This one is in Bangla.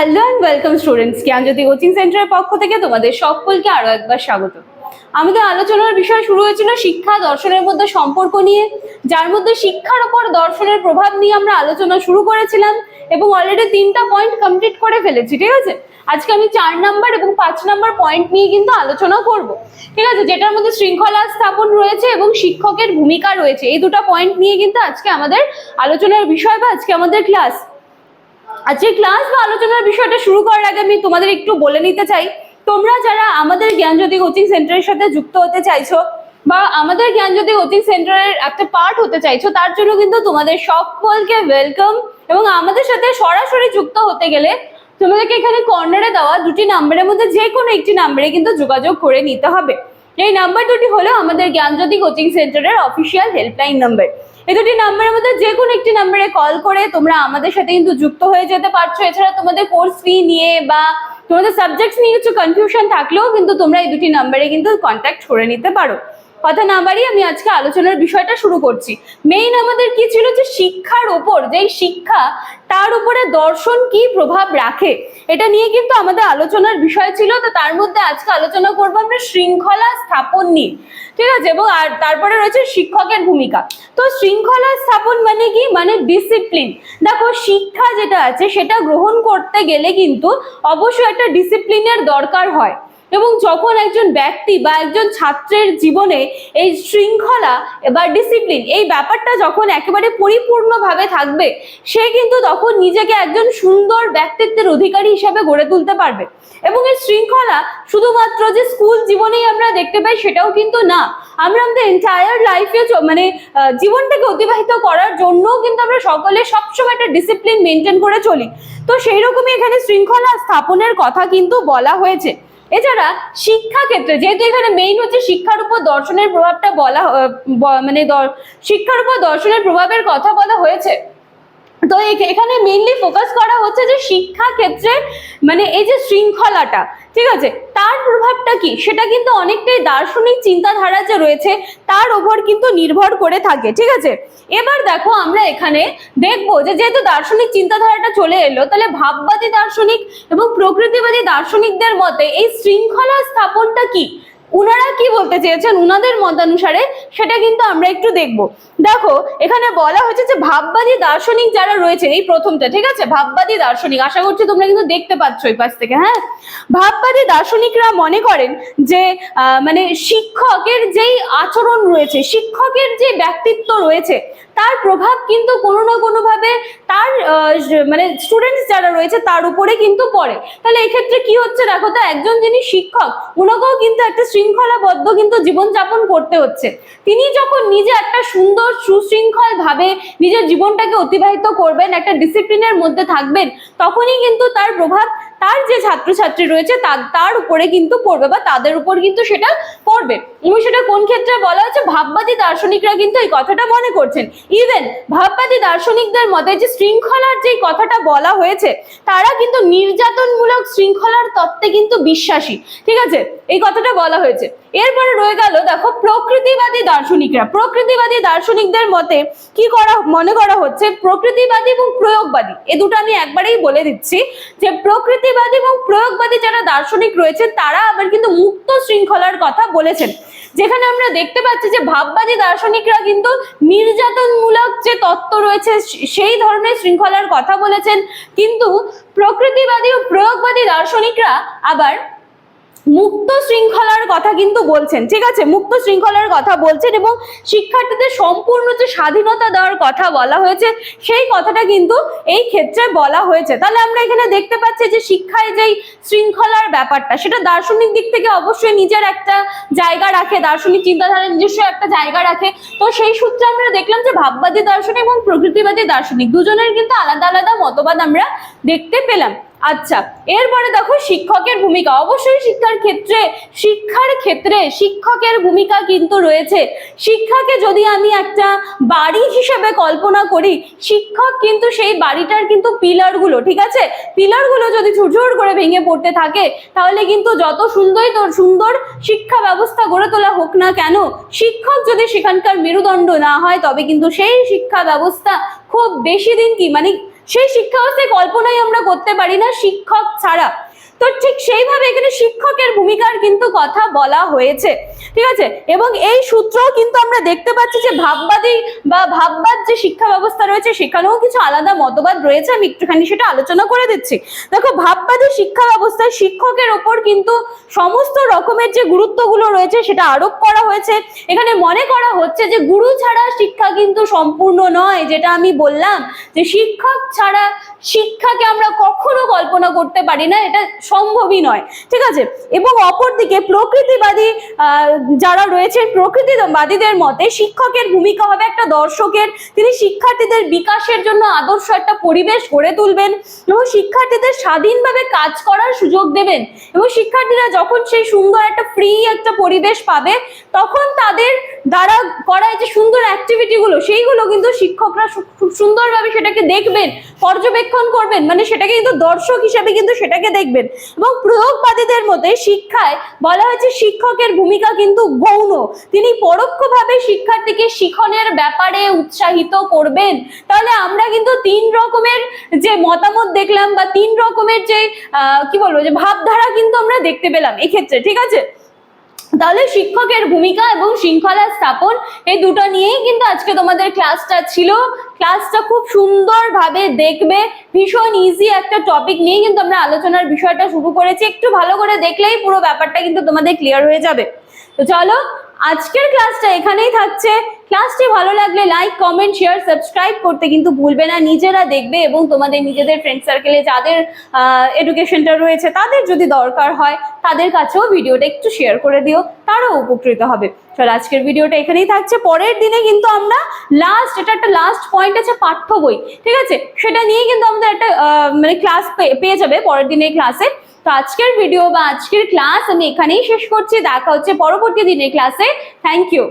Hello and welcome students Gyanjyoti coaching সেন্টারের পক্ষ থেকে তোমাদের সকলকে আরও একবার স্বাগত। আমাদের আলোচনার বিষয় শুরু হয়েছিল শিক্ষা দর্শনের মধ্যে সম্পর্ক নিয়ে। যার মধ্যে শিক্ষার ওপর দর্শনের প্রভাব নিয়ে আমরা আলোচনা শুরু করেছিলাম এবং অলরেডি তিনটা পয়েন্ট কমপ্লিট করে ফেলেছি, ঠিক আছে? আজকে আমি চার নাম্বার এবং পাঁচ নাম্বার পয়েন্ট নিয়ে কিন্তু আলোচনা করব। ঠিক আছে? যেটার মধ্যে শৃঙ্খলা স্থাপন রয়েছে এবং শিক্ষকের ভূমিকা রয়েছে। এই দুটো পয়েন্ট নিয়ে কিন্তু আজকে আমাদের আলোচনার বিষয় বা আজকে আমাদের ক্লাস আজকে ক্লাস বা আলোচনার বিষয়টা শুরু করার আগে আমি তোমাদের একটু বলে নিতে চাই। তোমরা যারা আমাদের জ্ঞান জ্ঞানজ্যোতি কোচিং সেন্টারের সাথে যুক্ত হতে চাইছো বা আমাদের জ্ঞান জ্ঞানজ্যোতি কোচিং সেন্টারের একটা পার্ট হতে চাইছো, তার জন্য কিন্তু তোমাদের সকলকে ওয়েলকাম এবং আমাদের সাথে সরাসরি যুক্ত হতে গেলে তোমাদেরকে এখানে কর্নারে দেওয়া দুটি নাম্বারের মধ্যে যে কোনো একটি নাম্বারে কিন্তু যোগাযোগ করে নিতে হবে। এই নাম্বার দুটি হলো আমাদের জ্ঞানজ্যোতি কোচিং সেন্টারের অফিসিয়াল হেল্পলাইন নাম্বার এই দুটি নাম্বারের মধ্যে যে কোনো একটি নাম্বারে কল করে তোমরা আমাদের সাথে কিন্তু যুক্ত হয়ে যেতে পারছ। এছাড়া তোমাদের কোর্স ফি নিয়ে বা তোমাদের সাবজেক্টস নিয়ে কিছু কনফিউশন থাকলেও কিন্তু তোমরা এই দুটি নাম্বারে কিন্তু কন্ট্যাক্ট করে নিতে পারো। কথা না বাড়িয়ে আমি আজকে আলোচনার বিষয়টা শুরু করছি। মেইন আমাদের কি ছিল যে শিক্ষার ওপর, যেই শিক্ষা তার উপরে দর্শন কি প্রভাব রাখে, এটা নিয়ে কিন্তু আমাদের আলোচনার বিষয় ছিল। তো তার মধ্যে আজকে আলোচনা করব আমরা শৃঙ্খলা স্থাপন নিয়ে। ঠিক আছে? এবং আর তারপরে রয়েছে শিক্ষকের ভূমিকা। তো শৃঙ্খলা স্থাপন মানে কি? মানে ডিসিপ্লিন দেখো, শিক্ষা যেটা আছে, সেটা গ্রহণ করতে গেলে কিন্তু অবশ্যই একটা ডিসিপ্লিনের দরকার হয়। এবং যখন একজন ব্যক্তি বা একজন ছাত্রের জীবনে এই শৃঙ্খলা বা ডিসিপ্লিন এই ব্যাপারটা যখন একেবারে পরিপূর্ণভাবে থাকবে, সে কিন্তু তখন নিজেকে একজন সুন্দর ব্যক্তিত্বের অধিকারী হিসেবে গড়ে তুলতে পারবে। এবং এই শৃঙ্খলা শুধুমাত্র যে স্কুল জীবনেই আমরা দেখতে পাই সেটাও কিন্তু না। আমরা আমাদের এন্টায়ার লাইফে মানে জীবনটাকে অতিবাহিত করার জন্যও কিন্তু আমরা সকলে সবসময় একটা ডিসিপ্লিন মেনটেন করে চলি। তো সেই রকমই এখানে শৃঙ্খলা স্থাপনের কথা কিন্তু বলা হয়েছে। এছাড়া শিক্ষা ক্ষেত্রে যেহেতু এখানে মেইন হচ্ছে শিক্ষার উপর দর্শনের প্রভাবটা বলা মানে শিক্ষার উপর দর্শনের প্রভাবের কথা বলা হয়েছে। তো এখ- এখানে মেইনলি ফোকাস করা হচ্ছে যে শিক্ষা ক্ষেত্রে মানে এই যে শৃঙ্খলাটা, ঠিক আছে? তার প্রভাবটা কি? সেটা কিন্তু অনেকটাই দার্শনিক চিন্তাধারা যে রয়েছে, তার ওপর কিন্তু নির্ভর করে থাকে, ঠিক আছে? এবার দেখো আমরা এখানে দেখব যে যেহেতু দার্শনিক চিন্তাধারাটা চলে এলো, তাহলে ভাববাদী দার্শনিক এবং প্রকৃতিবাদী দার্শনিকদের মতে এই শৃঙ্খলা স্থাপনটা কি? উনারা কি বলতে চেয়েছেন উনাদের মতানুসারে, সেটা কিন্তু আমরা একটু দেখব। দেখো, এখানে বলা হয়েছে যে ভাববাদী দার্শনিক যারা রয়েছে এই প্রথমটা, ঠিক আছে? ভাববাদী দার্শনিক, আশা করছি তোমরা কিন্তু দেখতে পাচ্ছ এই পাশ থেকে হ্যাঁ? ভাববাদী দার্শনিকরা মনে করেন যে মানে শিক্ষকের যেই আচরণ রয়েছে, শিক্ষকের যে ব্যক্তিত্ব রয়েছে তার প্রভাব কিন্তু কোনো না কোনো ভাবে তার মানে স্টুডেন্টস যারা রয়েছে তার উপরে কিন্তু পড়ে। তাহলে এক্ষেত্রে কি হচ্ছে দেখো তো, একজন যিনি শিক্ষক, উনাকেও কিন্তু একটা শৃঙ্খলাবদ্ধ কিন্তু জীবনযাপন করতে হচ্ছে। তিনি যখন নিজে একটা সুন্দর সুশৃঙ্খল ভাবে নিজের জীবনটাকে অতিবাহিত করবেন, একটা ডিসিপ্লিনের মধ্যে থাকবেন, তখনই কিন্তু তার প্রভাব তার যে ছাত্রছাত্রী রয়েছে তার তার উপরে কিন্তু পড়বে বা তাদের উপর কিন্তু সেটা পড়বে। এবং সেটা কোন ক্ষেত্রে বলা হচ্ছে ভাববাদী দার্শনিকরা কিন্তু এই কথাটা মনে করছেন। ইভেন ভাববাদী দার্শনিকদের মতে যে শৃঙ্খলার যে কথাটা বলা হয়েছে, তারা কিন্তু নির্যাতনমূলক শৃঙ্খলার তত্ত্বে কিন্তু বিশ্বাসী। ঠিক আছে? এই কথাটা বলা হয়েছে। এরপরে রয়ে গেল দেখো, প্রকৃতিবাদী দার্শনিকরা। প্রকৃতিবাদী দার্শনিকদের মতে কি করা, মনে করা হচ্ছে, প্রকৃতিবাদী এবং প্রয়োগবাদী। এ দুটো আমি একবারেই বলে দিচ্ছি যে, প্রকৃতিবাদী এবং প্রয়োগবাদী যারা দার্শনিক রয়েছেন তারা আবার কিন্তু মুক্ত শৃঙ্খলার কথা বলেছেন। যেখানে আমরা দেখতে পাচ্ছি যে, ভাববাদী দার্শনিকরা কিন্তু নির্যাতনমূলক যে তত্ত্ব রয়েছে সেই ধরনের শৃঙ্খলার কথা বলেছেন। কিন্তু প্রকৃতিবাদী ও প্রয়োগবাদী দার্শনিকরা আবার মুক্ত শৃঙ্খলার কথা কিন্তু বলছেন, ঠিক আছে? মুক্ত শৃঙ্খলার কথা বলছেন এবং শিক্ষার্থীদের সম্পূর্ণ যে স্বাধীনতা দেওয়ার কথা বলা হয়েছে, সেই কথাটা কিন্তু এই ক্ষেত্রে বলা হয়েছে। তাহলে আমরা এখানে দেখতে পাচ্ছি যে শিক্ষায় যেই শৃঙ্খলার ব্যাপারটা, সেটা দার্শনিক দিক থেকে অবশ্যই নিজের একটা জায়গা রাখে, দার্শনিক চিন্তাধারার নিজস্ব একটা জায়গা রাখে। তো সেই সূত্রে আমরা দেখলাম যে ভাববাদী দার্শনিক এবং প্রকৃতিবাদী দার্শনিক, দুজনের কিন্তু আলাদা আলাদা মতবাদ আমরা দেখতে পেলাম। আচ্ছা এরপরে দেখো শিক্ষকের ভূমিকা। অবশ্যই শিক্ষার ক্ষেত্রে শিক্ষার ক্ষেত্রে শিক্ষকের ভূমিকা কিন্তু রয়েছে। শিক্ষাকে যদি আমি একটা বাড়ি হিসেবে কল্পনা করি, শিক্ষক কিন্তু সেই বাড়িটার কিন্তু পিলারগুলো, ঠিক আছে? পিলারগুলো যদি ঝুরঝুর করে ভেঙে পড়তে থাকে, তাহলে কিন্তু যত সুন্দরই তোর সুন্দর শিক্ষা ব্যবস্থা গড়ে তোলা হোক না কেন, শিক্ষক যদি সেখানকার মেরুদণ্ড না হয়, তবে কিন্তু সেই শিক্ষা ব্যবস্থা খুব বেশি দিন কি মানে সেই শিক্ষা ব্যবস্থায় কল্পনাই আমরা করতে পারি না শিক্ষক ছাড়া। তো ঠিক সেইভাবে এখানে শিক্ষকের ভূমিকার কিন্তু কথা বলা হয়েছে। ঠিক আছে? এবং এই সূত্রও কিন্তু আমরা দেখতে পাচ্ছি যে ভাববাদী বা ভাববাদ যে শিক্ষা ব্যবস্থা রয়েছে সেখানেও কিছু আলাদা মতবাদ রয়েছে। আমি একটুখানি সেটা আলোচনা করে দিচ্ছি। দেখো ভাববাদী শিক্ষা ব্যবস্থায় শিক্ষকের ওপর কিন্তু সমস্ত রকমের যে গুরুত্বগুলো রয়েছে সেটা আরোপ করা হয়েছে। এখানে মনে করা হচ্ছে যে গুরু ছাড়া শিক্ষা কিন্তু সম্পূর্ণ নয় যেটা আমি বললাম যে শিক্ষক ছাড়া শিক্ষাকে আমরা কখনো কল্পনা করতে পারি না এটা সম্ভবই নয়। ঠিক আছে? এবং অপরদিকে প্রকৃতিবাদী আহ, যারা রয়েছেন প্রকৃতিবাদীদের মতে শিক্ষকের ভূমিকা হবে একটা দর্শকের। তিনি শিক্ষার্থীদের বিকাশের জন্য আদর্শ একটা পরিবেশ গড়ে তুলবেন এবং শিক্ষার্থীদের স্বাধীনভাবে কাজ করার সুযোগ দেবেন। এবং শিক্ষার্থীরা যখন সেই সুন্দর একটা ফ্রি একটা পরিবেশ পাবে, তখন তাদের দ্বারা করা যে সুন্দর অ্যাক্টিভিটিগুলো সেইগুলো কিন্তু শিক্ষকরা খুব সুন্দরভাবে সেটাকে দেখবেন, পর্যবেক্ষণ করবেন মানে সেটাকে কিন্তু দর্শক হিসাবে কিন্তু সেটাকে দেখবেন। এবং প্রয়োগবাদীদের মধ্যে শিক্ষায় বলা হয়েছে শিক্ষকের ভূমিকা কিন্তু গৌণ। তিনি পরোক্ষভাবে শিক্ষার্থীকে শিখনের ব্যাপারে উৎসাহিত করবেন। তাহলে আমরা কিন্তু তিন রকমের যে মতামত দেখলাম বা তিন রকমের যে কি বলব, যে ভাবধারা কিন্তু আমরা দেখতে পেলাম এক্ষেত্রে, ঠিক আছে? তাহলে শিক্ষকের ভূমিকা এবং শৃঙ্খলা স্থাপন এই দুটো নিয়েই কিন্তু আজকে তোমাদের ক্লাসটা ছিল। ক্লাসটা খুব সুন্দরভাবে দেখবে। ভীষণ ইজি একটা টপিক নিয়ে কিন্তু আমরা আলোচনার বিষয়টা শুরু করেছি। একটু ভালো করে দেখলেই পুরো ব্যাপারটা কিন্তু তোমাদের ক্লিয়ার হয়ে যাবে। তো চলো, আজকের ক্লাসটা এখানেই থাকছে। ক্লাসটি ভালো লাগলে লাইক কমেন্ট শেয়ার সাবস্ক্রাইব করতে কিন্তু ভুলবে না। নিজেরা দেখবে এবং তোমাদের নিজেদের ফ্রেন্ড সার্কেলে যাদের এডুকেশনটা রয়েছে, তাদের যদি দরকার হয়, তাদের কাছেও ভিডিওটা একটু শেয়ার করে দিও, তারাও উপকৃত হবে। চলো, আজকের ভিডিওটা এখানেই থাকছে। পরের দিনে কিন্তু আমরা লাস্ট এটা একটা লাস্ট পয়েন্ট আছে, পাঠ্য বই। ঠিক আছে? সেটা নিয়ে কিন্তু আমাদের একটা মানে ক্লাস পেয়ে যাবে পরের দিনের ক্লাসে তো আজকের ভিডিও বা আজকের ক্লাস আমি এখানেই শেষ করছি। দেখা হচ্ছে পরবর্তী দিনের ক্লাসে থ্যাংক ইউ